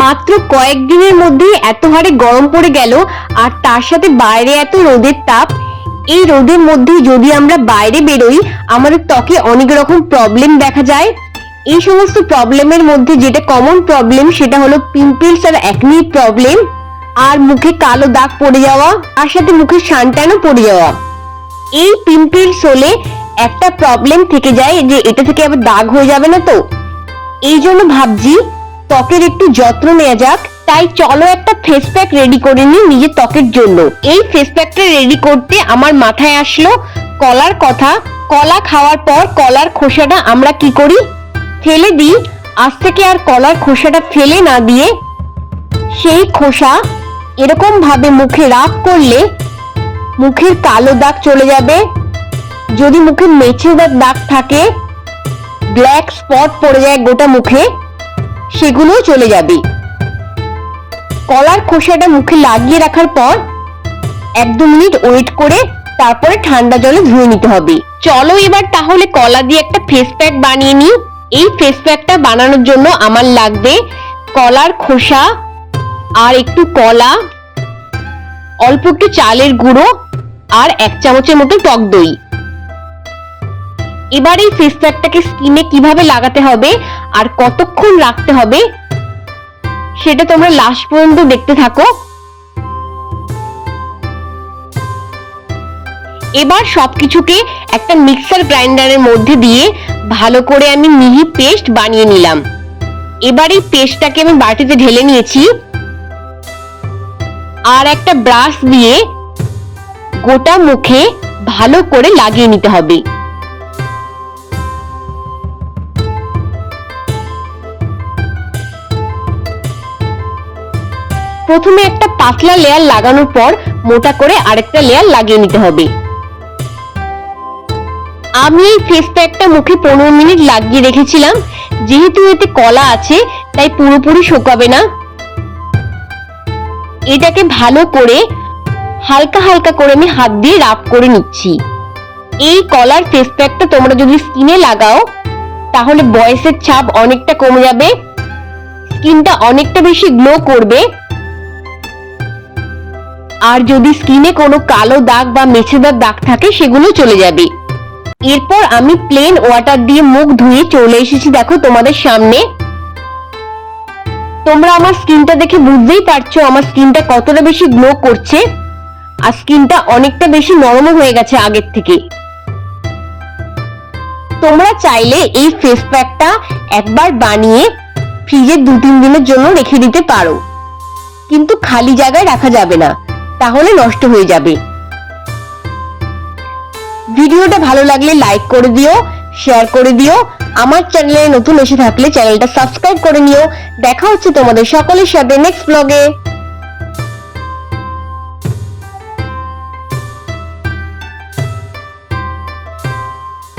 মাত্র কয়েকদিনের মধ্যে এত হারে গরম পড়ে গেল, আর তার সাথে বাইরে এত রোদের তাপ। এই রোদের মধ্যে যদি আমরা বাইরে বেরোই, আমাদের ত্বকে অনেক রকম প্রবলেম দেখা যায়। এই সমস্ত প্রবলেমের মধ্যে যেটা কমন প্রবলেম সেটা হলো পিম্পলস আর অ্যাকনি প্রবলেম আর মুখে কালো দাগ পড়ে যাওয়া, আর সাথে মুখে সানটানও পড়ে যাওয়া। এই পিম্পলস হলে একটা প্রবলেম থেকে যায় যে এটা থেকে আবার দাগ হয়ে যাবে না তো? এই জন্য ভাবছি ত্বকের একটু যত্ন নেওয়া যাক। তাই চলো একটা ফেস প্যাক রেডি করে নিই নিজের ত্বকের জন্য। এই ফেস প্যাকটা রেডি করতে আমার মাথায় আসলো কলার কথা। কলা খাওয়ার পর কলার খোসাটা আমরা কি করি? ফেলে দিই। আজ থেকে আর কলার খোসাটা ফেলে না দিয়ে সেই খোসা এরকম ভাবে মুখে রাগ করলে মুখের কালো দাগ চলে যাবে। যদি মুখে মেছে দাগ থাকে ব্ল্যাক স্পট পড়ে যায় গোটা মুখে। সেগুলোও চলে যাবে। কলার খোসাটা মুখে লাগিয়ে রাখার পর এক দু মিনিট ওয়েট করে তারপরে ঠান্ডা জলে ধুয়ে নিতে হবে। চলো এবার তাহলে কলা দিয়ে একটা ফেস প্যাক বানিয়ে নিই। এই ফেস প্যাকটা বানানোর জন্য আমার লাগবে কলার খোসা আর একটু কলা, অল্প একটু চালের গুঁড়ো আর এক চামচের মতো টক দই। এবার এই ফেস প্যাকটাকে স্কিনে কীভাবে লাগাতে হবে আর কতক্ষণ রাখতে হবে, সেটা তোমরা লাস্ট পর্যন্ত দেখতে থাকো। এবার সবকিছুকে একটা মিক্সার গ্রাইন্ডারের মধ্যে দিয়ে ভালো করে আমি মিহি পেস্ট বানিয়ে নিলাম। এবার এই পেস্টটাকে আমি বাটিতে ঢেলে নিয়েছি। আর একটা ব্রাশ দিয়ে গোটা মুখে ভালো করে লাগিয়ে নিতে হবে। প্রথমে একটা পাতলা লেয়ার লাগানোর পর মোটা করে আরেকটা লেয়ার লাগিয়ে নিতে হবে। আমি এই ফেস প্যাকটা মুখে পনেরো মিনিট লাগিয়ে রেখেছিলাম। যেহেতু এতে কলা আছে, তাই পুরোপুরি শোকাবে না। এটাকে ভালো করে হালকা হালকা করে আমি হাত দিয়ে রাব করে নিচ্ছি। এই কলার ফেস প্যাকটা তোমরা যদি স্কিনে লাগাও, তাহলে বয়সের ছাপ অনেকটা কমে যাবে। স্কিনটা অনেকটা বেশি গ্লো করবে। আর যদি স্কিনে কোনো কালো দাগ বা মেছেদার দাগ থাকে, সেগুলো চলে যাবে। এরপর আমি প্লেন ওয়াটার দিয়ে মুখ ধুয়ে চলে এসেছি, দেখো তোমাদের সামনে। তোমরা আমার স্কিনটা দেখে বুঝতেই পারছ আমার স্কিনটা কতটা বেশি গ্লো করছে, আর স্কিনটা অনেকটা বেশি নরম হয়ে গেছে আগের থেকে। তোমরা চাইলে এই ফেস প্যাকটা একবার বানিয়ে ফ্রিজে দু তিন দিনের জন্য রেখে দিতে পারো। কিন্তু খালি জায়গায় রাখা যাবে না। তাহলে নষ্ট হয়ে যাবে। ভিডিওটা ভালো লাগলে লাইক করে দিও শেয়ার করে দিও। আমার চ্যানেলে নতুন এসে থাকলে চ্যানেলটা সাবস্ক্রাইব করে নিও। দেখা হচ্ছে তোমাদের সকলের সাথে নেক্সট ব্লগে